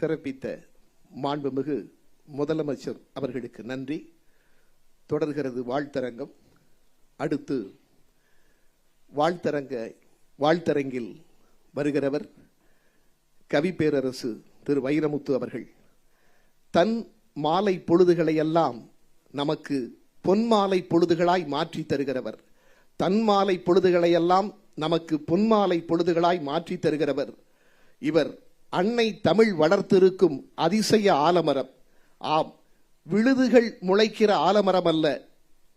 சிறப்பித்த மாண்புமிகு முதலமைச்சர் அவர்களுக்கு நன்றி. தொடர்கிறது வாழ்த்தரங்கம். அடுத்து வாழ்த்தரங்க வாழ்த்தரங்கில் வருகிறவர் கவி பேரரசு திரு வைரமுத்து அவர்கள். தன் மாலை பொழுதுகளையெல்லாம் நமக்கு பொன்மாலை பொழுதுகளாய் மாற்றி தருகிறவர். தன் மாலை பொழுதுகளையெல்லாம் நமக்கு பொன்மாலை பொழுதுகளாய் மாற்றி தருகிறவர் இவர் அன்னை தமிழ் வளர்த்திருக்கும் அதிசய ஆலமரம். ஆம் விழுதுகள் முளைக்கிற ஆலமரம் அல்ல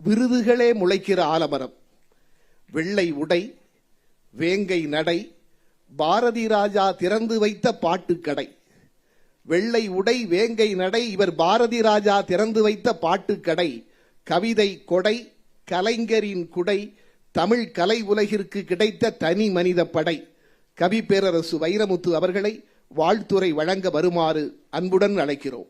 விருதுகளே முளைக்கிற ஆலமரம். வெள்ளை உடை வேங்கை நடை பாரதி ராஜா திறந்து வைத்த பாட்டுக்கடை. வெள்ளை உடை வேங்கை நடை இவர் பாரதி ராஜா திறந்து வைத்த பாட்டுக்கடை. கவிதை கொடை கலைஞரின் குடை தமிழ் கலை உலகிற்கு கிடைத்த தனி மனித படை. கவி பேரரசு வைரமுத்து அவர்களை வாழ்த்துரை வழங்க வருமாறு அன்புடன் அழைக்கிறோம்.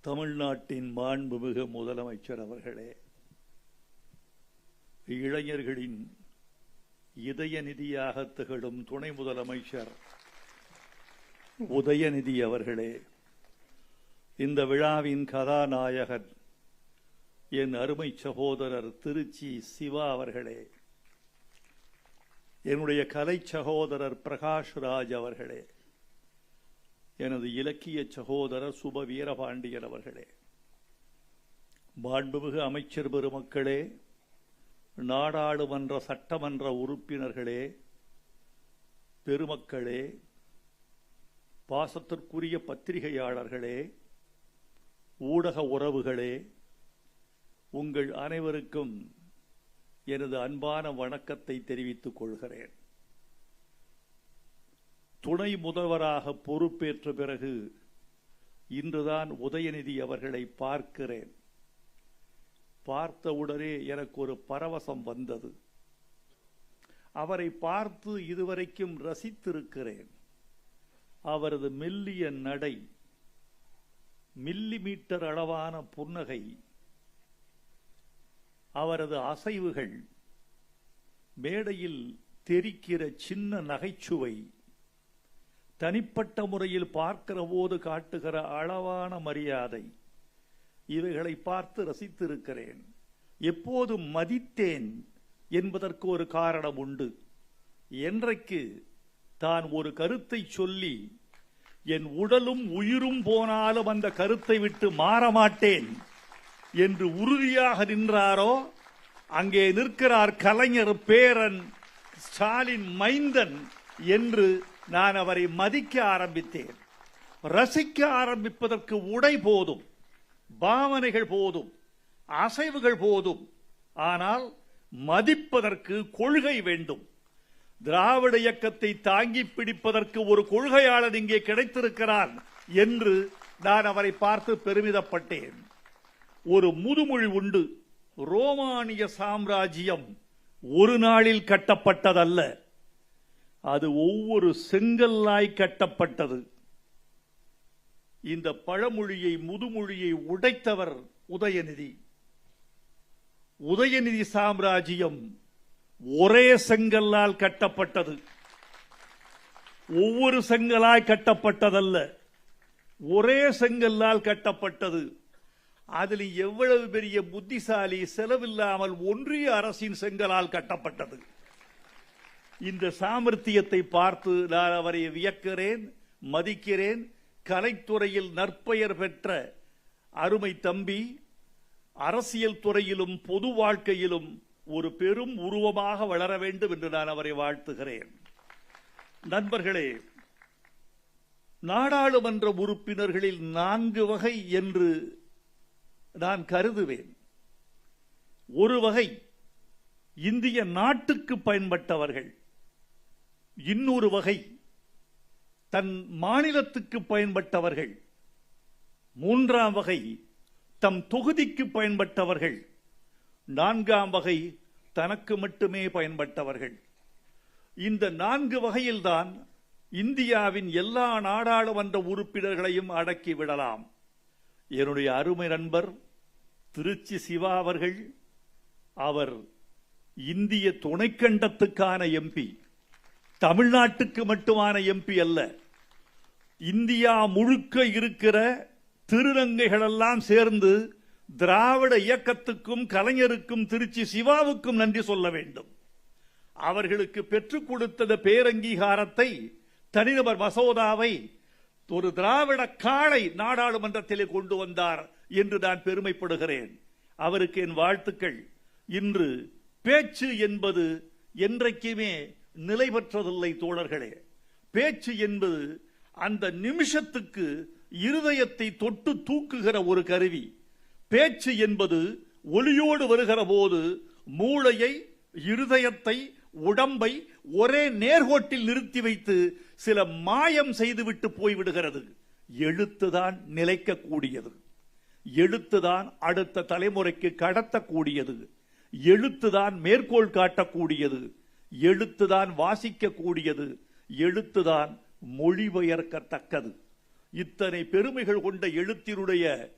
தமிழ்நாட்டின் மாண்புமிகு முதலமைச்சர் அவர்களே இளைஞர்களின் இதய நிதியாக திகழும் துணை முதலமைச்சர் உதயநிதி அவர்களே இந்த விழாவின் கதாநாயகன் என் அருமை சகோதரர் திருச்சி சிவா அவர்களே என்னுடைய கலை சகோதரர் பிரகாஷ் ராஜ் அவர்களே எனது இலக்கிய சகோதரர் சுப வீரபாண்டியன் அவர்களே மாண்புமிகு அமைச்சர் பெருமக்களே நாடாளுமன்ற சட்டமன்ற உறுப்பினர்களே பெருமக்களே பாசத்திற்குரிய பத்திரிகையாளர்களே ஊடக உறவுகளே உங்கள் அனைவருக்கும் எனது அன்பான வணக்கத்தை தெரிவித்துக் கொள்கிறேன். துணை முதல்வராக பொறுப்பேற்ற பிறகு இன்றுதான் உதயநிதி அவர்களை பார்க்கிறேன். பார்த்தவுடனே எனக்கு ஒரு பரவசம் வந்தது. அவரை பார்த்து இதுவரைக்கும் ரசித்திருக்கிறேன். அவரது மெல்லிய நடை மில்லி மீட்டர் அளவான புன்னகை அவரது அசைவுகள் மேடையில் தெரிக்கிற சின்ன நகைச்சுவை தனிப்பட்ட முறையில் பார்க்கிற போது காட்டுகிற அளவான மரியாதை இவைகளை பார்த்து ரசித்திருக்கிறேன். எப்போதும் மதித்தேன் என்பதற்கு ஒரு காரணம் உண்டு. என்றைக்கு தான் ஒரு கருத்தை சொல்லி என் உடலும் உயிரும் போனாலும் அந்த கருத்தை விட்டு மாற மாட்டேன். என்று உறுதியாக நின்றாரோ அங்கே நிற்கிறார் கலைஞர் பேரன் ஸ்டாலின் மைந்தன் என்று நான் அவரை மதிக்க ஆரம்பித்தேன். ரசிக்க ஆரம்பிப்பதற்கு உடை போதும் பாவனைகள் போதும் அசைவுகள் போதும். ஆனால் மதிப்பதற்கு கொள்கை வேண்டும். திராவிட இயக்கத்தை தாங்கி பிடிப்பதற்கு ஒரு கொள்கையாளர் இங்கே கிடைத்திருக்கிறார் என்று நான் அவரை பார்த்து பெருமிதப்பட்டேன். ஒரு முதுமொழி உண்டு. ரோமானிய சாம்ராஜ்யம் ஒரு நாளில் கட்டப்பட்டதல்ல. அது ஒவ்வொரு செங்கல்லாய் கட்டப்பட்டது. இந்த பழமொழியை முதுமொழியை உடைத்தவர் உதயநிதி. உதயநிதி சாம்ராஜ்யம் ஒரே செங்கல்லால் கட்டப்பட்டது. ஒவ்வொரு செங்கலாய் கட்டப்பட்டதல்ல. ஒரே செங்கல்லால் கட்டப்பட்டது. அதில் எவ்வளவு பெரிய புத்திசாலி செலவில்லாமல் ஒன்றிய அரசின் செங்கலால் கட்டப்பட்டது. இந்த சாமர்த்தியத்தை பார்த்து நான் அவரை வியக்கிறேன் மதிக்கிறேன். கலைத்துறையில் நற்பெயர் பெற்ற அருமை தம்பி அரசியல் துறையிலும் பொது வாழ்க்கையிலும் ஒரு பெரும் உருவமாக வளர வேண்டும் என்று நான் அவரை வாழ்த்துகிறேன். நண்பர்களே நாடாளுமன்ற உறுப்பினர்களில் நான்கு வகை என்று நான் கருதுவேன். ஒரு வகை இந்திய நாட்டுக்கு பயன்பட்டவர்கள் இன்னொரு வகை தன் மாநிலத்துக்கு பயன்பட்டவர்கள் மூன்றாம் வகை தம் தொகுதிக்கு பயன்பட்டவர்கள் நான்காம் வகை தனக்கு மட்டுமே பயன்பட்டவர்கள். இந்த நான்கு வகையில்தான் இந்தியாவின் எல்லா நாடாளுமன்ற உறுப்பினர்களையும் அடக்கி விடலாம். என்னுடைய அருமை நண்பர் திருச்சி சிவா அவர்கள் அவர் இந்திய துணைக்கண்டத்துக்கான எம்பி தமிழ்நாட்டுக்கு மட்டுமான எம்பி அல்ல இந்தியா முழுக்க இருக்கிற திருநங்கைகளெல்லாம் சேர்ந்து திராவிட இயக்கத்துக்கும் கலைஞருக்கும் திருச்சி சிவாவுக்கும் நன்றி சொல்ல வேண்டும். அவர்களுக்கு பெற்றுக் கொடுத்த பேரங்கீகாரத்தை தனிநபர் மசோதாவை ஒரு திராவிட காளை நாடாளுமன்றத்திலே கொண்டு வந்தார். என்று நான் பெருமைப்படுகிறேன். அவருக்கு என் வாழ்த்துக்கள். இன்று பேச்சு என்பது என்றைக்குமே நிலை பெற்றதில்லை தோழர்களே. பேச்சு என்பது அந்த நிமிஷத்துக்கு இருதயத்தை தொட்டு தூக்குகிற ஒரு கருவி. பேச்சு என்பது ஒளியோடு வருகிற போது மூளையை இருதயத்தை உடம்பை ஒரே நேர்கோட்டில் நிறுத்தி வைத்து சில மாயம் செய்துவிட்டு போய்விடுகிறது. எழுத்துதான் நிலைக்கக்கூடியது. எழுத்துதான் அடுத்த தலைமுறைக்கு கடத்தக்கூடியது. எழுத்துதான் மேற்கோள் காட்டக்கூடியது. எழுத்துதான் வாசிக்கக்கூடியது. எழுத்துதான் மொழிபெயர்க்கத்தக்கது. இத்தனை பெருமைகள் கொண்ட எழுத்தினுடைய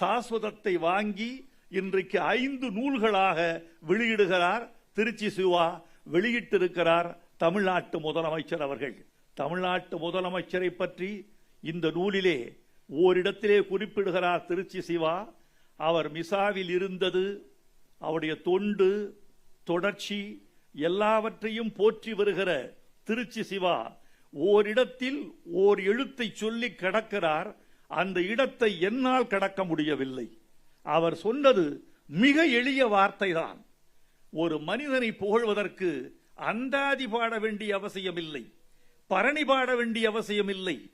சாஸ்வதத்தை வாங்கி இன்றைக்கு ஐந்து நூல்களாக வெளியிடுகிறார் திருச்சி சிவா வெளியிட்டிருக்கிறார் தமிழ்நாட்டு முதலமைச்சர் அவர்கள். தமிழ்நாட்டு முதலமைச்சரை பற்றி இந்த நூலிலே ஓரிடத்திலே குறிப்பிடுகிறார் திருச்சி சிவா அவர் மிசாவில் இருந்தது அவருடைய தொண்டு தொடர்ச்சி எல்லாவற்றையும் போற்றி வருகிற திருச்சி சிவா ஓரிடத்தில் ஓர் எழுத்தை சொல்லி கடக்கிறார் அந்த இடத்தை என்னால் கடக்க முடியவில்லை. அவர் சொன்னது மிக எளிய வார்த்தைதான். ஒரு மனிதனை புகழ்வதற்கு அந்தாதி பாட வேண்டிய அவசியமில்லை பரணி பாட வேண்டிய அவசியமில்லை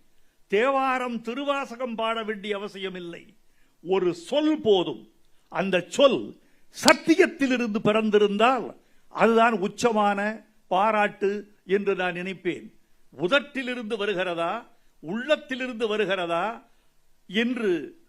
தேவாரம் திருவாசகம் பாட வேண்டிய அவசியமில்லை. ஒரு சொல் போதும். அந்த சொல் சத்தியத்திலிருந்து பிறந்திருந்தால் அதுதான் உச்சமான பாராட்டு என்று நான் நினைப்பேன். உதட்டிலிருந்து வருகிறதா? உள்ளத்திலிருந்து வருகிறதா? என்று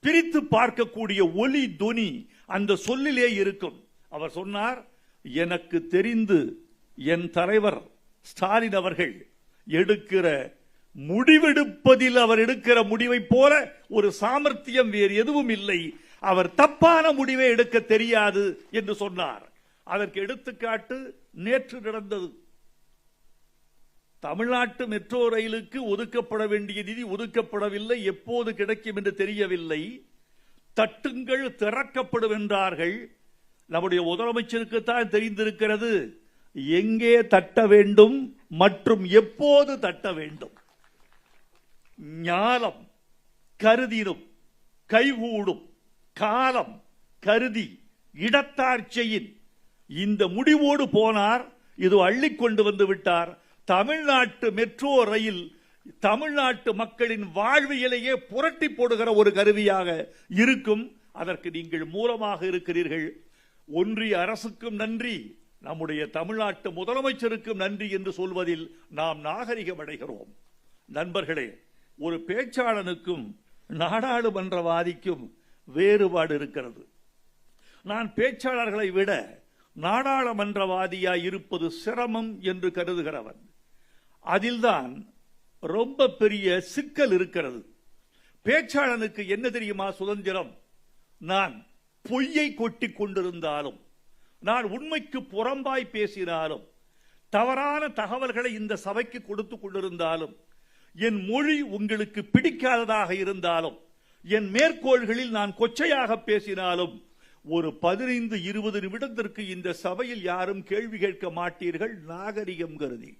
பிரித்து பார்க்கக்கூடிய ஒலி துனி அந்த சொல்லிலே இருக்கும். அவர் சொன்னார் எனக்கு தெரிந்து என் தலைவர் ஸ்டாலின் அவர்கள் எடுக்கிற முடிவெடுப்பதில் அவர் எடுக்கிற முடிவை போல ஒரு சாமர்த்தியம் வேறு எதுவும் இல்லை. அவர் தப்பான முடிவை எடுக்க தெரியாது என்று சொன்னார். அதற்கு எடுத்துக்காட்டு நேற்று நடந்தது. தமிழ்நாட்டு மெட்ரோ ரயிலுக்கு ஒதுக்கப்பட வேண்டிய நிதி ஒதுக்கப்படவில்லை எப்போது கிடைக்கும் என்று தெரியவில்லை. தட்டுங்கள் திறக்கப்படும் என்றார்கள். நம்முடைய முதலமைச்சருக்கு தான் தெரிந்திருக்கிறது. எங்கே தட்ட வேண்டும் மற்றும் எப்போது தட்ட வேண்டும்? ஞாலம் கருதினும் கைகூடும் காலம் கருதி இடத்தாட்சியின் இந்த முடிவோடு போனார் இது அள்ளி கொண்டு வந்து விட்டார். தமிழ்நாட்டு மெட்ரோ ரயில் தமிழ்நாட்டு மக்களின் வாழ்வியலையே புரட்டி போடுகிற ஒரு கருவியாக இருக்கும். அதற்கு நீங்கள் மூலமாக இருக்கிறீர்கள். ஒன்றிய அரசுக்கும் நன்றி. நம்முடைய தமிழ்நாட்டு முதலமைச்சருக்கும் நன்றி என்று சொல்வதில் நாம் நாகரிகம் அடைகிறோம் நண்பர்களே ஒரு பேச்சாளனுக்கும் நாடாளுமன்றவாதிக்கும் வேறுபாடு இருக்கிறது. நான் பேச்சாளர்களை விட நாடாளுமன்றவாதியாய் இருப்பது சிரமம் என்று கருதுகிறவன். அதில்தான் ரொம்ப பெரிய சிக்கல் இருக்கிறது. பேச்சாளனுக்கு என்ன தெரியுமா சுதந்திரம்? நான் பொய்யை கொட்டி கொண்டிருந்தாலும் நான் உண்மைக்கு புறம்பாய் பேசினாலும் தவறான தகவல்களை இந்த சபைக்கு கொடுத்து கொண்டிருந்தாலும் என் மொழி உங்களுக்கு பிடிக்காததாக இருந்தாலும் என் மேற்கோள்களில் நான் கொச்சையாக பேசினாலும் ஒரு பதினைந்து இருபது நிமிடத்திற்கு இந்த சபையில் யாரும் கேள்வி கேட்க மாட்டீர்கள் நாகரிகம் கருதி.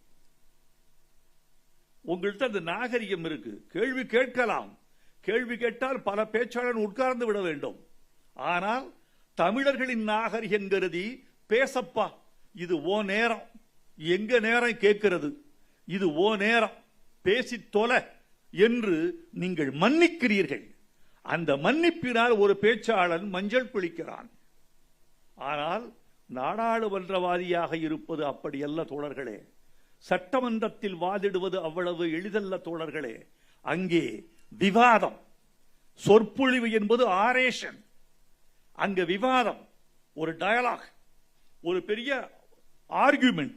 உங்கள்கிட்ட அந்த நாகரிகம் இருக்கு. கேள்வி கேட்கலாம். கேள்வி கேட்டால் பல பேச்சாளர் உட்கார்ந்து விட வேண்டும். ஆனால் தமிழர்களின் நாகரிகம் கருதி பேசப்பா இது ஓ நேரம். எங்க நேரம் கேட்கிறது? இது ஓ நேரம். பேசி தொலை என்று நீங்கள் மன்னிக்கிறீர்கள். அந்த மன்னிப்பினால் ஒரு பேச்சாளன் மஞ்சள் குளிக்கிறான். ஆனால் நாடாளுமன்றவாதியாக இருப்பது அப்படியல்ல தோழர்களே. சட்டமன்றத்தில் வாதிடுவது அவ்வளவு எளிதல்ல தோழர்களே. அங்கே விவாதம். சொற்பொழிவு என்பது ஆரேஷன். அங்க விவாதம். ஒரு டயலாக். ஒரு பெரிய ஆர்குமெண்ட்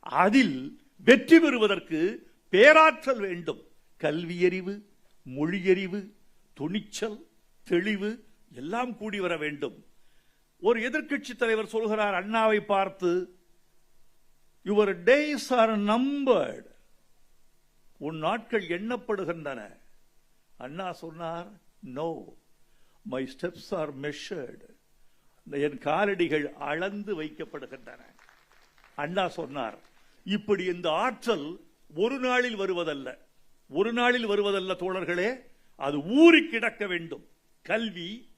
அதில் வெற்றி பெறுவதற்கு பேராற்றல் வேண்டும். கல்வியறிவு மொழியறிவு துணிச்சல் தெளிவு எல்லாம் கூடி வர வேண்டும். ஒரு எதிர்க்கட்சி தலைவர் சொல்கிறார் அண்ணாவை பார்த்து யுவர் டேஸ் ஆர் நம்பர்ட் உன் நாட்கள் எண்ணப்படுகின்றன. அண்ணா சொன்னார் no my steps are measured என் காலடிகள் அளந்து வைக்கப்படுகின்றன. அண்ணா சொன்னார் இப்படி இந்த ஆற்றல் ஒரு நாளில் வருவதல்ல. ஒரு நாளில் வருவதல்ல தோழர்களே அது ஊறி கிடக்க வேண்டும். கல்வி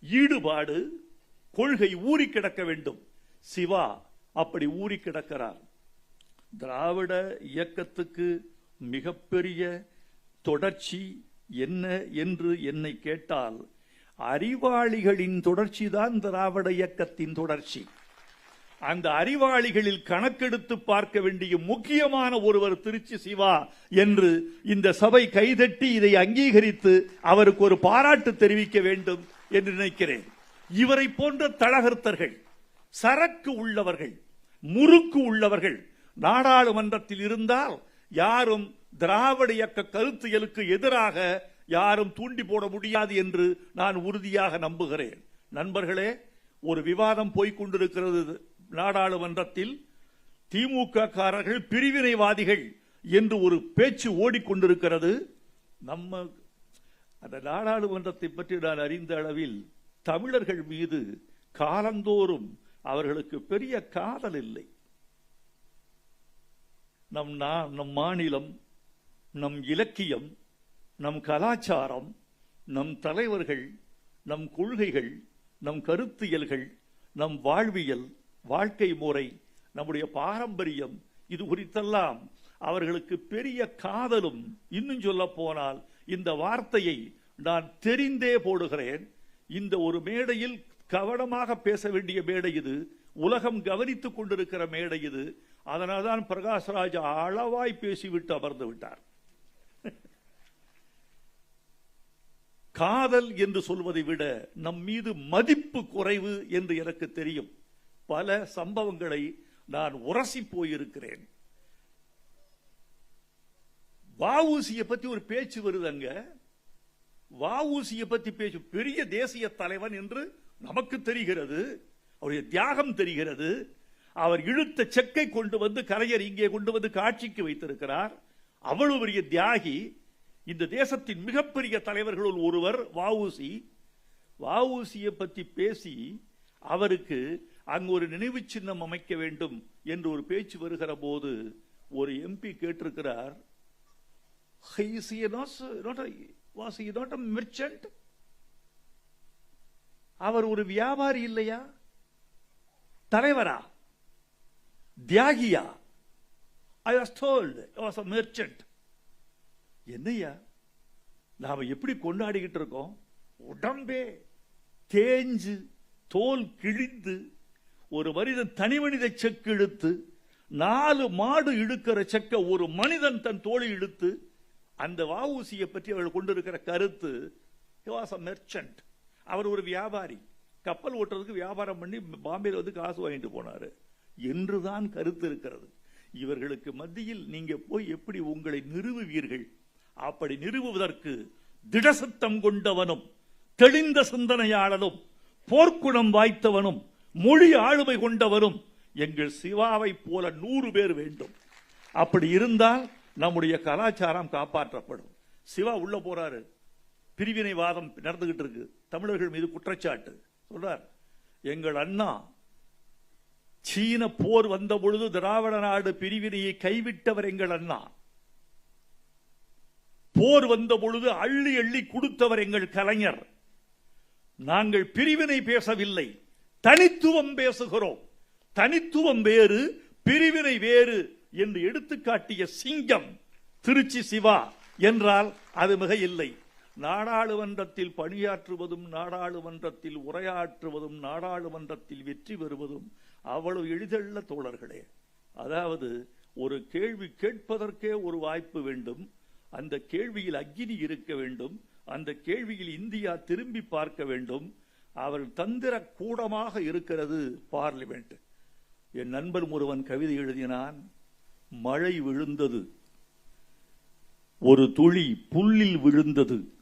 ஈடுபாடு கொள்கை ஊறி கிடக்க வேண்டும். சிவா அப்படி ஊறி கிடக்கிறார். திராவிட இயக்கத்துக்கு மிகப்பெரிய தொடர்ச்சி என்ன என்று என்னை கேட்டால் அறிவாளிகளின் தொடர்ச்சி தான் திராவிட இயக்கத்தின் தொடர்ச்சி. அந்த அறிவாளிகளில் கணக்கெடுத்து பார்க்க வேண்டிய முக்கியமான ஒருவர் திருச்சி சிவா என்று இந்த சபை கைதட்டி இதை அங்கீகரித்து அவருக்கு ஒரு பாராட்டு தெரிவிக்க வேண்டும் என்று நினைக்கிறேன். இவரை போன்ற தழகர்த்தர்கள் சரக்கு உள்ளவர்கள் முறுக்கு உள்ளவர்கள் நாடாளுமன்றத்தில் இருந்தால் யாரும் திராவிட இயக்க கருத்தியலுக்கு எதிராக யாரும் தூண்டி போட முடியாது என்று நான் உறுதியாக நம்புகிறேன். நண்பர்களே ஒரு விவாதம் போய்க் கொண்டிருக்கிறது நாடாளுமன்றத்தில் திமுக காரர்கள் பிரிவினைவாதிகள் என்று ஒரு பேச்சு ஓடிக்கொண்டிருக்கிறது. நம்ம அந்த நாடாளுமன்றத்தை பற்றி நான் அறிந்த அளவில் தமிழர்கள் மீது காலந்தோறும் அவர்களுக்கு பெரிய காதல் இல்லை. நம் நம் மாநிலம் நம் இலக்கியம் நம் கலாச்சாரம் நம் தலைவர்கள் நம் கொள்கைகள் நம் கருத்தியல்கள் நம் வாழ்வியல் வாழ்க்கை முறை நம்முடைய பாரம்பரியம் இது குறித்தெல்லாம் அவர்களுக்கு பெரிய காதலும் இன்னும் சொல்ல போனால் இந்த வார்த்தையை நான் தெரிந்தே போடுகிறேன். இந்த ஒரு மேடையில் கவனமாக பேச வேண்டிய மேடை இது உலகம் கவனித்துக் கொண்டிருக்கிற மேடை இது. அதனால்தான் பிரகாஷ்ராஜ் அளவாய் பேசிவிட்டு அமர்ந்து விட்டார். காதல் என்று சொல்வதை விட நம் மீது மதிப்பு குறைவு என்று எனக்கு தெரியும். பல சம்பவங்களை நான் உரசி போயிருக்கிறேன். வஉசியை பத்தி ஒரு பேச்சு வருது அங்க வஉசியை பத்தி பேச்சு பெரிய தேசிய தலைவன் என்று நமக்கு தெரிகிறது. அவருடைய தியாகம் தெரிகிறது. அவர் இழுத்த செக்கை கொண்டு வந்து கலைஞர் இங்கே கொண்டு வந்து காட்சிக்கு வைத்திருக்கிறார். அவ்வளவு பெரிய தியாகி இந்த தேசத்தின் மிகப்பெரிய தலைவர்களுள் ஒருவர் வஉசி வஉசியை பத்தி பேசி அவருக்கு அங்கு ஒரு நினைவு சின்னம் அமைக்க வேண்டும் என்று ஒரு பேச்சு வருகிற போது ஒரு எம்பி கேட்டிருக்கிறார் அவர் ஒரு வியாபாரி இல்லையா? தலைவரா? தியாகியா? I was told was a merchant என்னையா நாம எப்படி கொண்டாடிக்கிட்டு இருக்கோம்? உடம்பே தேஞ்சு தோல் கிழிந்து ஒரு மனிதன் தனி மனித செக்கு இழுத்து நாலு மாடு இழுக்கிற செக்க ஒரு மனிதன் தன் தோழி இழுத்து அந்த வஉசியை பற்றி அவர்கள் கொண்டிருக்கிற கருத்து வாஸ் அ மெர்ச்சன்ட் அவர் ஒரு வியாபாரி. கப்பல் ஓட்டுறதுக்கு வியாபாரம் பண்ணி பாம்பேல வந்து காசு வாங்கிட்டு போனாரு. என்றுதான் கருத்து இருக்கிறது. இவர்களுக்கு மத்தியில் நீங்க போய் எப்படி உங்களை நிறுவுவீர்கள்? அப்படி நிறுவுவதற்கு திடசத்தம் கொண்டவனும் தெளிந்த சிந்தனையாளனும் போர்க்குணம் வாய்த்தவனும் மொழி ஆளுமை கொண்டவரும் எங்கள் சிவாவை போல நூறு பேர் வேண்டும். அப்படி இருந்தால் நம்முடைய கலாச்சாரம் காப்பாற்றப்படும். சிவா உள்ள போறாரு. பிரிவினைவாதம் நடந்துகிட்டு இருக்கு. தமிழர்கள் மீது குற்றச்சாட்டு. சொல்றார் எங்கள் அண்ணா சீன போர் வந்த பொழுது திராவிட நாடு பிரிவினையை கைவிட்டவர் எங்கள் அண்ணா. போர் வந்த பொழுது அள்ளி அள்ளி கொடுத்தவர் எங்கள் கலைஞர். நாங்கள் பிரிவினை பேசவில்லை. தனித்துவம் பேசுகிறோம். தனித்துவம் வேறு பிரிவினை வேறு என்று எடுத்துக்காட்டிய சிங்கம் திருச்சி சிவா என்றால் அது மிக இல்லை நாடாளுமன்றத்தில் பணியாற்றுவதும் நாடாளுமன்றத்தில் உரையாற்றுவதும் நாடாளுமன்றத்தில் வெற்றி பெறுவதும் அவ்வளவு எளிதல்ல தோழர்களே. அதாவது ஒரு கேள்வி கேட்பதற்கே ஒரு வாய்ப்பு வேண்டும். அந்த கேள்வியில் அக்கினி இருக்க வேண்டும். அந்த கேள்வியில் இந்தியா திரும்பி பார்க்க வேண்டும். அவர் தந்திர கூடமாக இருக்கிறது பார்லிமெண்ட். என் நண்பர் ஒருவன் கவிதை எழுதினான் மழை விழுந்தது. ஒரு துளி புல்லில் விழுந்தது.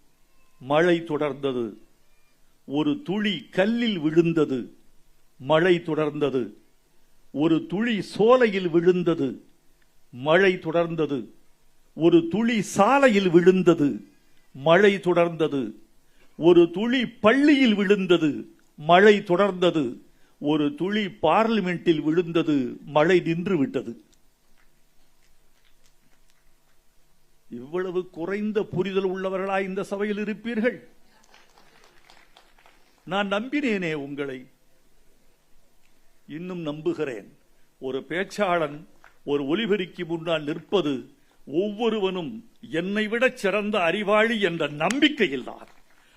மழை தொடர்ந்தது. ஒரு துளி கல்லில் விழுந்தது. மழை தொடர்ந்தது. ஒரு துளி சோலையில் விழுந்தது. மழை தொடர்ந்தது. ஒரு துளி சாலையில் விழுந்தது. மழை தொடர்ந்தது. ஒரு துளி பள்ளியில் விழுந்தது மழை தொடர்ந்தது. ஒரு துளி பார்லிமெண்டில் விழுந்தது மழை நின்று விட்டது இவ்வளவு குறைந்த புரிதல் உள்ளவர்களா இந்த சபையில் இருப்பீர்கள்? நான் நம்பினேனே உங்களை. இன்னும் நம்புகிறேன். ஒரு பேச்சாளன் ஒரு ஒலிபெருக்கி முன்னால் நிற்பது ஒவ்வொருவனும் என்னை விட சிறந்த அறிவாளி என்ற நம்பிக்கையில் தான்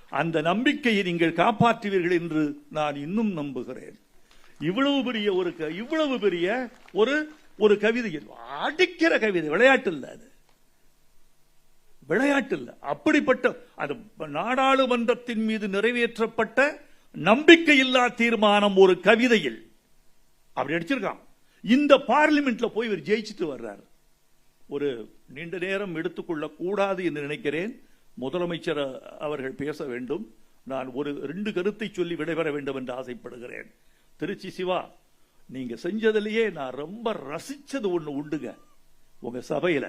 அந்த நம்பிக்கையை நீங்கள் காப்பாற்றுவீர்கள் என்று நான் இன்னும் நம்புகிறேன். இவ்வளவு பெரிய ஒரு க- இவ்வளவு பெரிய ஒரு ஒரு கவிதை அடிக்கிற கவிதை விளையாட்டு இல்லை அது. விளையாட்டு இல்லை. அப்படிப்பட்ட அது நாடாளுமன்றத்தின் மீது நிறைவேற்றப்பட்ட நம்பிக்கையில்லா தீர்மானம் ஒரு கவிதையில் அப்படி அடிச்சிருக்கான். இந்த பார்லிமெண்ட்ல போய் இவர் ஜெயிச்சுட்டு வர்றார். ஒரு நீண்ட நேரம் எடுத்துக்கொள்ள கூடாது என்று நினைக்கிறேன். முதலமைச்சர் அவர்கள் பேச வேண்டும். நான் ஒரு ரெண்டு கருத்தை சொல்லி விடைபெற வேண்டும் என்று ஆசைப்படுகிறேன். திருச்சி சிவா நீங்க செஞ்சதிலேயே நான் ரொம்ப ரசிச்சது ஒண்ணு உண்டுங்க. உங்க சபையில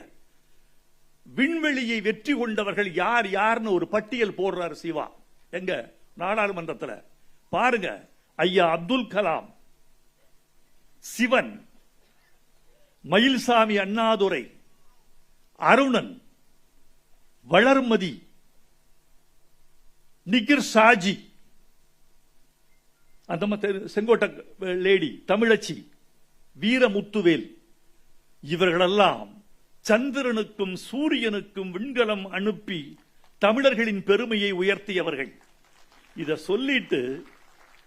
விண்வெளியை வெற்றி கொண்டவர்கள் யார் யார்னு ஒரு பட்டியல் போடுறாரு சிவா. எங்க நாடாளுமன்றத்தில். பாருங்க ஐயா அப்துல் கலாம் சிவன் மயில்சாமி அண்ணாதுரை அருணன் வளர்மதி நிகிர் சாஜி அந்த செங்கோட்டை லேடி தமிழச்சி வீரமுத்துவேல் இவர்களெல்லாம் சந்திரனுக்கும் சூரியனுக்கும் விண்கலம் அனுப்பி தமிழர்களின் பெருமையை உயர்த்தியவர்கள். இதை சொல்லிட்டு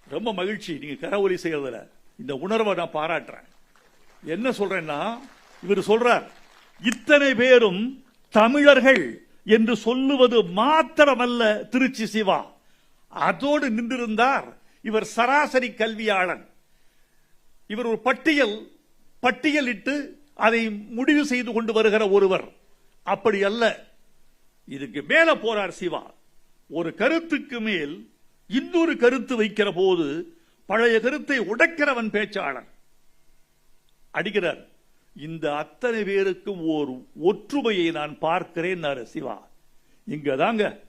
ரொம்ப மகிழ்ச்சி. நீங்க கரவொலி செய்யறதுல இந்த உணர்வை நான் பாராட்டுறேன். என்ன சொல்றேன்னா இவர் சொல்றார் இத்தனை பேரும் தமிழர்கள். என்று சொல்லுவது மாத்திரமல்ல திருச்சி சிவா. அதோடு நின்றிருந்தார் இவர் சராசரி கல்வியாளன். இவர் ஒரு பட்டியல் பட்டியலிட்டு அதை முடிவு செய்து கொண்டு வருகிற ஒருவர். அப்படி அல்ல. இதுக்கு மேல போறார் சிவா. ஒரு கருத்துக்கு மேல் இன்னொரு கருத்து வைக்கிற போது பழைய கருத்தை உடைக்கிறவன் பேச்சாளன் அடிக்கிறார். இந்த அத்தனை பேருக்கும் ஒரு ஒற்றுமையை நான் பார்க்கிறேன் சிவா. இங்க தாங்க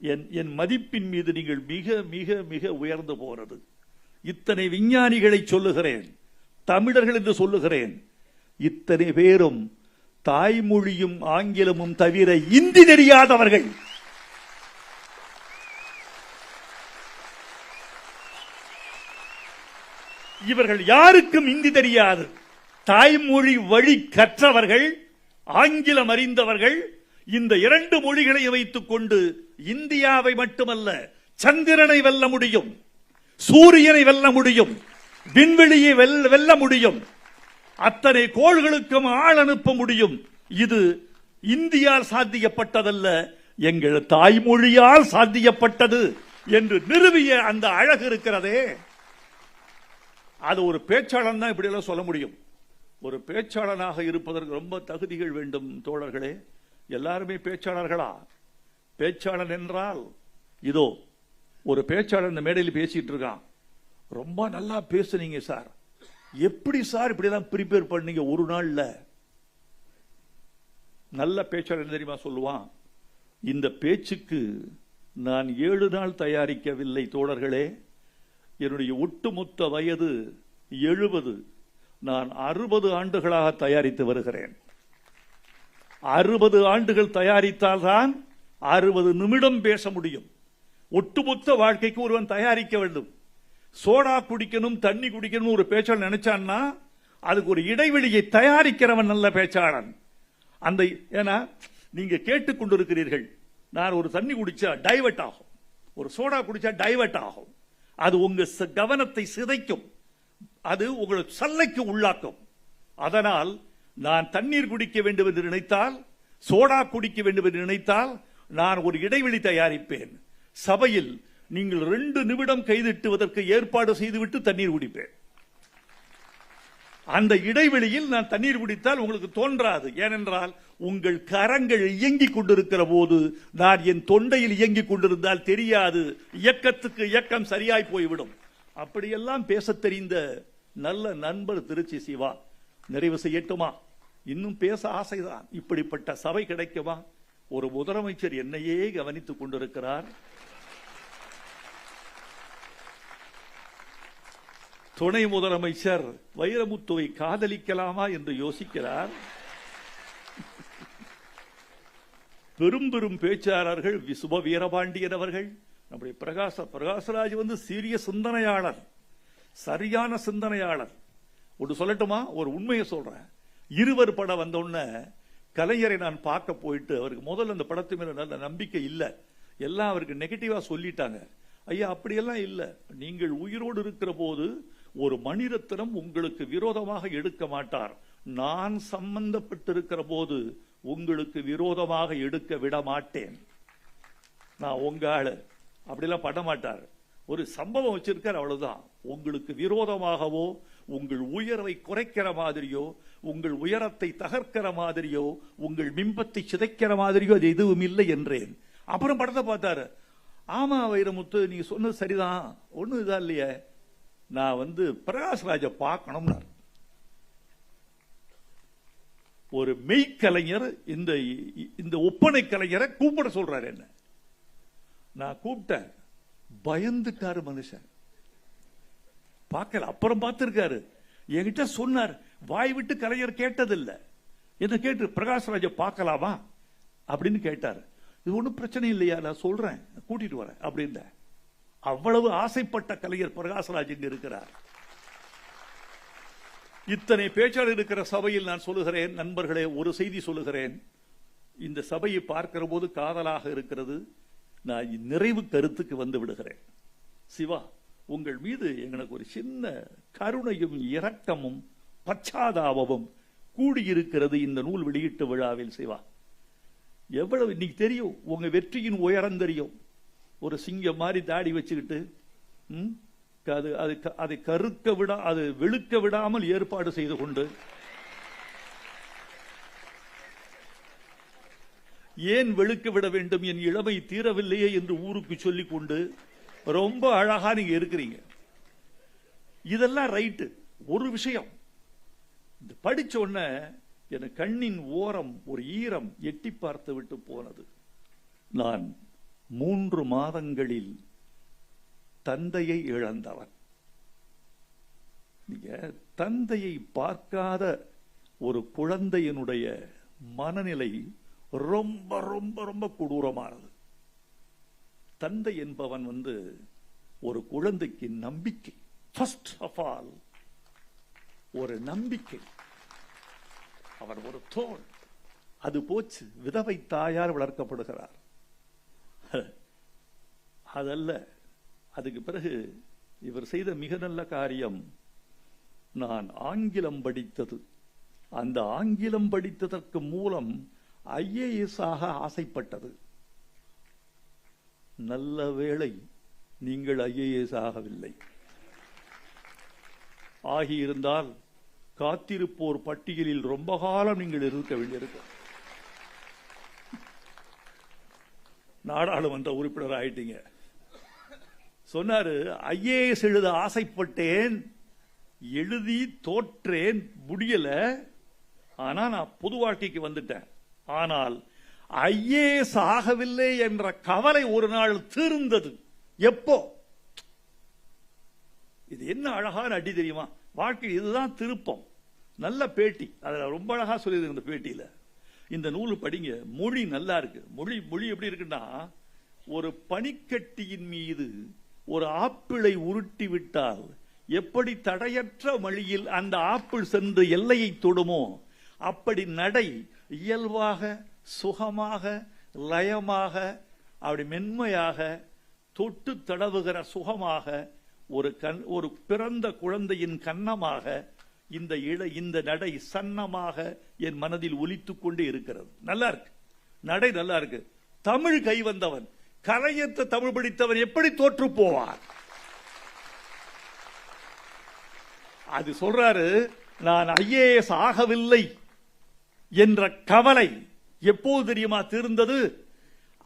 என் என் மதிப்பின் மீது நீங்கள் மிக மிக மிக உயர்ந்து போகிறது இத்தனை விஞ்ஞானிகளை சொல்லுகிறேன் தமிழர்கள் என்று சொல்லுகிறேன். இத்தனை பேரும் தாய்மொழியும் ஆங்கிலமும் தவிர இந்தி தெரியாதவர்கள். இவர்கள் யாருக்கும் இந்தி தெரியாது. தாய்மொழி வழி கற்றவர்கள் ஆங்கிலம் அறிந்தவர்கள் இந்த இரண்டு மொழிகளை வைத்துக் கொண்டு இந்தியாவை மட்டுமல்ல சந்திரனை வெல்ல முடியும் சூரியனை வெல்ல முடியும் விண்வெளியை வெல்ல வெல்ல முடியும் அத்தனை கோள்களுக்கும் ஆள் அனுப்ப முடியும். இது இந்தியால் சாத்தியப்பட்டதல்ல எங்கள் தாய்மொழியால் சாத்தியப்பட்டது என்று நிறுவிய அந்த அழகு இருக்கிறதே. அது ஒரு பேச்சாளன் தான் இப்படி எல்லாம் சொல்ல முடியும். ஒரு பேச்சாளனாக இருப்பதற்கு ரொம்ப தகுதிகள் வேண்டும் தோழர்களே. எல்லாருமே பேச்சாளர்களா? பேச்சாளன் என்றால் இதோ ஒரு பேச்சாளர் இந்த மேடையில் பேசிட்டு இருக்கான். ரொம்ப நல்லா பேசுனீங்க சார். எப்படி சார் இப்படிலாம் ப்ரிப்பேர் பண்ணீங்க ஒரு நாள்ல? நல்ல பேச்சாளர் தெரியுமா சொல்லுவான்? இந்த பேச்சுக்கு நான் ஏழு நாள் தயாரிக்கவில்லை தோழர்களே. என்னுடைய ஒட்டுமொத்த வயது எழுபது. நான் அறுபது ஆண்டுகளாக தயாரித்து வருகிறேன். அறுபது ஆண்டுகள் தயாரித்தால்தான் அறுபது நிமிடம் பேச முடியும். ஒட்டுமொத்த வாழ்க்கைக்கு ஒருவன் தயாரிக்க வேண்டும். சோடா குடிக்கணும் தண்ணி குடிக்கணும் ஒரு பேச்சாளர் நினைச்சான்னா அதுக்கு ஒரு இடைவெளியை தயாரிக்கிறவன் நல்ல பேச்சாளன். அந்த ஏன்னா நீங்க கேட்டுக்கொண்டிருக்கிறீர்கள் நான் ஒரு தண்ணி குடிச்சா டைவர்ட் ஆகும். ஒரு சோடா குடிச்சா டைவர்ட் ஆகும். அது உங்க கவனத்தை சிதைக்கும். அது உங்களை சல்லைக்கு உள்ளாக்கும். அதனால் நான் தண்ணீர் குடிக்க வேண்டும் என்று நினைத்தால் சோடா குடிக்க வேண்டும் என்று நினைத்தால் நான் ஒரு இடைவெளி தயாரிப்பேன். சபையில் நீங்கள் ரெண்டு நிமிடம் கைதிட்டுவதற்கு ஏற்பாடு செய்துவிட்டு தண்ணீர் குடிப்பேன். அந்த இடைவெளியில் நான் தண்ணீர் குடித்தால் உங்களுக்கு தோன்றாது. ஏனென்றால் உங்கள் கரங்கள் இயங்கிக் கொண்டிருக்கிற போது நான் என் தொண்டையில் இயங்கிக் கொண்டிருந்தால் தெரியாது. இயக்கத்துக்கு இயக்கம் சரியாய் போய்விடும். அப்படியெல்லாம் பேசத் தெரிந்த நல்ல நண்பர் திருச்சி சிவா. நிறைவு செய்யட்டுமா? இன்னும் பேச ஆசைதான். இப்படிப்பட்ட சபை கிடைக்குமா ஒரு முதலமைச்சர் என்னையே கவனித்துக் கொண்டிருக்கிறார். துணை முதலமைச்சர் வைரமுத்துவை காதலிக்கலாமா என்று யோசிக்கிறார். பெரும் பெரும் பேச்சாளர்கள் சுப வீரபாண்டியன் அவர்கள் நம்முடைய பிரகாச பிரகாசராஜ் வந்து சீரிய சிந்தனையாளர். சரியான சிந்தனையாளர். ஒன்று சொல்லட்டுமா? ஒரு உண்மையை சொல்றேன். இருவர் படம் வந்த உடனே கலைஞரை நான் பார்க்க போயிட்டு அவருக்கு முதல்ல அந்த படத்து மேல நல்ல நம்பிக்கை இல்லை. எல்லாம் அவருக்கு நெகட்டிவா சொல்லிட்டாங்க. ஐயா அப்படியெல்லாம் இல்லை. நீங்கள் உயிரோடு இருக்கிற போது ஒரு மணிரத்னம் உங்களுக்கு விரோதமாக எடுக்க மாட்டார். நான் சம்பந்தப்பட்டிருக்கிற போது உங்களுக்கு விரோதமாக எடுக்க விட மாட்டேன். நான் உங்க ஆளு. அப்படிலாம் பட மாட்டார். ஒரு சம்பவம் வச்சிருக்கார் அவ்வளவுதான். உங்களுக்கு விரோதமாகவோ உங்கள் உயர்வை குறைக்கிற மாதிரியோ உங்கள் உயரத்தை தகர்க்கிற மாதிரியோ உங்கள் பிம்பத்தை சிதைக்கிற மாதிரியோ அது எதுவும் இல்லை என்றேன். அப்புறம் படத்தை பார்த்தாரு. ஆமா வைரமுத்து நீங்க சொன்னது சரிதான். ஒன்றும் இதா இல்லையே. நான் வந்து பிரகாஷ்ராஜ பார்க்கணும்னார். ஒரு மெய்க்கலைஞர் இந்த இந்த ஒப்பனை கலைஞரை கூப்பிட சொல்றாரு என்ன. நான் கூப்பிட்டேன். பயந்துட்டாரு மனுஷன். பார்க்கல அப்புறம் பார்த்திருக்காரு. என்கிட்ட சொன்னார் வாய் விட்டு கலைஞர் கேட்டதில்லை. என்ன கேட்டு பிரகாஷ்ராஜ பார்க்கலாமா? அப்படின்னு கேட்டார். இது ஒன்றும் பிரச்சனை இல்லையா? நான் சொல்றேன் கூட்டிட்டு வரேன் அப்படின்னு. அவ்வளவு ஆசைப்பட்ட கலைஞர் பிரகாஷ்ராஜ் இங்க இருக்கிறார். இத்தனை பேச்சாளர் இருக்கிற சபையில் நான் சொல்லுகிறேன் நண்பர்களே ஒரு செய்தி சொல்லுகிறேன். இந்த சபையை பார்க்கிற போது காதலாக இருக்கிறது நான் நிறைவு கருத்துக்கு வந்து விடுகிறேன். சிவா உங்கள் மீது எங்களுக்கு ஒரு சின்ன கருணையும் இரக்கமும் பச்சாதாபமும் கூடியிருக்கிறது இந்த நூல் வெளியீட்டு விழாவில் சிவா. எவ்வளவு இன்னைக்கு தெரியும் உங்க வெற்றியின் உயரம் தெரியும். ஒரு சிங்கம் மாதிரி தாடி வச்சுக்கிட்டு அது அது க- அதை கருக்க விடா அது வெளுக்க விடாமல் ஏற்பாடு செய்து கொண்டு ஏன் வெளுக்க விட வேண்டும்? என் இளமை தீரவில்லையே என்று ஊருக்கு சொல்லிக் கொண்டு ரொம்ப அழகா நீங்க இருக்கிறீங்க. இதெல்லாம் ரைட்டு. ஒரு விஷயம். இந்த படிச்ச உடனே என் கண்ணின் ஓரம் ஒரு ஈரம் எட்டி பார்த்து விட்டு போனது. நான் மூன்று மாதங்களில் தந்தையை இழந்தவன். நீங்க தந்தையை பார்க்காத ஒரு குழந்தையினுடைய மனநிலை ரொம்ப ரொம்ப ரொம்ப கொடூரமானது. தந்தை என்பவன் வந்து ஒரு குழந்தைக்கு நம்பிக்கை. ஃபர்ஸ்ட் ஆஃப் ஆல் ஒரு நம்பிக்கை. அவர் ஒரு தோல். அது போச்சு. விதவை தாயார் வளர்க்கப்படுகிறார். அதல்ல அதுக்கு பிறகு இவர் செய்த மிக நல்ல காரியம் நான் ஆங்கிலம் படித்தது. அந்த ஆங்கிலம் படித்ததற்கு மூலம் ஐஏஎஸ் ஆக ஆசைப்பட்டது. நல்ல வேளை நீங்கள் ஐஏஎஸ் ஆகவில்லை ஆகியிருந்தால் காத்திருப்போர் பட்டியலில் ரொம்ப காலம் நீங்கள் இருக்க வேண்டியிருக்கும். நாடாளுமன்ற உறுப்பினர் ஆயிட்டீங்க. சொன்னாரு ஐஏஎஸ் எழுத ஆசைப்பட்டேன் எழுதி தோற்றேன் முடியல ஆனா நான் பொது வாழ்க்கைக்கு வந்துட்டேன். ஆனால் ஐஏஎஸ் ஆகவில்லை என்ற கவலை ஒரு நாள் தீர்ந்தது. எப்போ? இது என்ன அழகான அடி தெரியுமா? வாழ்க்கை இதுதான் திருப்பம். நல்ல பேட்டி. அதில் ரொம்ப அழகா சொல்லியிருக்கு இந்த பேட்டியில. இந்த நூல் படிங்க. மொழி நல்லா இருக்கு. மொழி மொழி எப்படி இருக்குன்னா ஒரு பனிக்கட்டியின் மீது ஒரு ஆப்பிளை உருட்டி விட்டால் எப்படி தடையற்ற வழியில் அந்த ஆப்பிள் சென்று எல்லையை தொடுமோ அப்படி நடை இயல்பாக சுகமாக லயமாக அப்படி மென்மையாக தொட்டு தடவுகிற சுகமாக ஒரு கண் ஒரு பிறந்த குழந்தையின் கன்னமாக இந்த இட இந்த நடை சன்னமாக என் மனதில் ஒலித்துக் கொண்டே இருக்கிறது. நல்லா இருக்கு. நடை நல்லா இருக்கு. தமிழ் கை வந்தவன் கலையற்ற தமிழ் படித்தவன் எப்படி தோற்று போவார் அது சொல்றாரு நான் ஐஏஎஸ் ஆகவில்லை. என்ற கவலை எப்போது தெரியுமா தீர்ந்தது?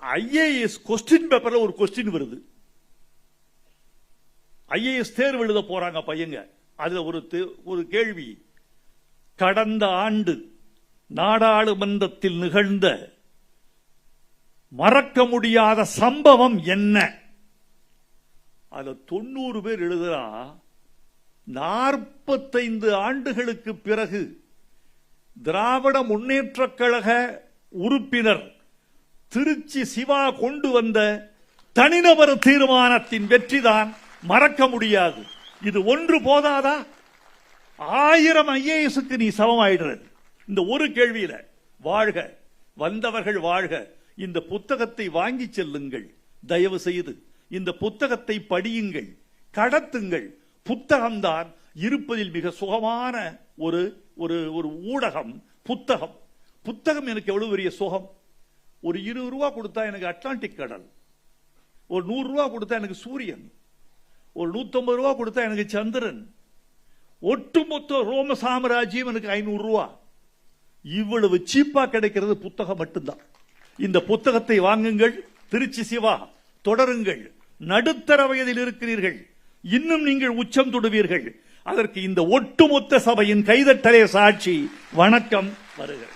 ஐஏஎஸ் கொஸ்டின் பேப்பர்ல ஒரு கொஸ்டின் வருது. ஐஏஎஸ் தேர்வு எழுத போறாங்க பையங்க. அதுல ஒரு தே- ஒரு கேள்வி. கடந்த ஆண்டு நாடாளுமன்றத்தில் நிகழ்ந்த மறக்க முடியாத சம்பவம் என்ன? அதுல தொண்ணூறு பேர் எழுதுறா நாற்பத்தைந்து ஆண்டுகளுக்கு பிறகு திராவிட முன்னேற்றக் கழக உறுப்பினர் திருச்சி சிவா கொண்டு வந்த தனிநபர் தீர்மானத்தின் வெற்றிதான் மறக்க முடியாது. இது ஒன்று போதாதா? ஆயிரம் ஐஏஎஸ்க்கு நீ சமமாயிடுறது இந்த ஒரு கேள்வியில வாழ்க வந்தவர்கள் வாழ்க. இந்த புத்தகத்தை வாங்கி செல்லுங்கள். தயவு செய்து இந்த புத்தகத்தை படியுங்கள் கடத்துங்கள். புத்தகம்தான் இருப்பதில் மிக சுகமான ஒரு ஒரு ஒரு ஊடகம் புத்தகம். புத்தகம் எனக்கு எவ்வளவு பெரிய சுகம்? ஒரு இருபது ரூபா கொடுத்தா எனக்கு அட்லாண்டிக் கடல். ஒரு நூறு ரூபா கொடுத்தா எனக்கு சூரியன். ஒரு நூத்தம்பது ரூபா கொடுத்தா எனக்கு சந்திரன். ஒட்டுமொத்த ரோம சாம்ராஜ்யம் எனக்கு ஐநூறு ரூபா. இவ்வளவு சீப்பா கிடைக்கிறது புத்தகம் மட்டும்தான். இந்த புத்தகத்தை வாங்குங்கள். திருச்சி சிவா தொடருங்கள். நடுத்தர வயதில் இருக்கிறீர்கள். இன்னும் நீங்கள் உச்சம் தொடுவீர்கள். அதற்கு இந்த ஒட்டுமொத்த சபையின் கைதட்டலே சாட்சி வணக்கம் வருகிறது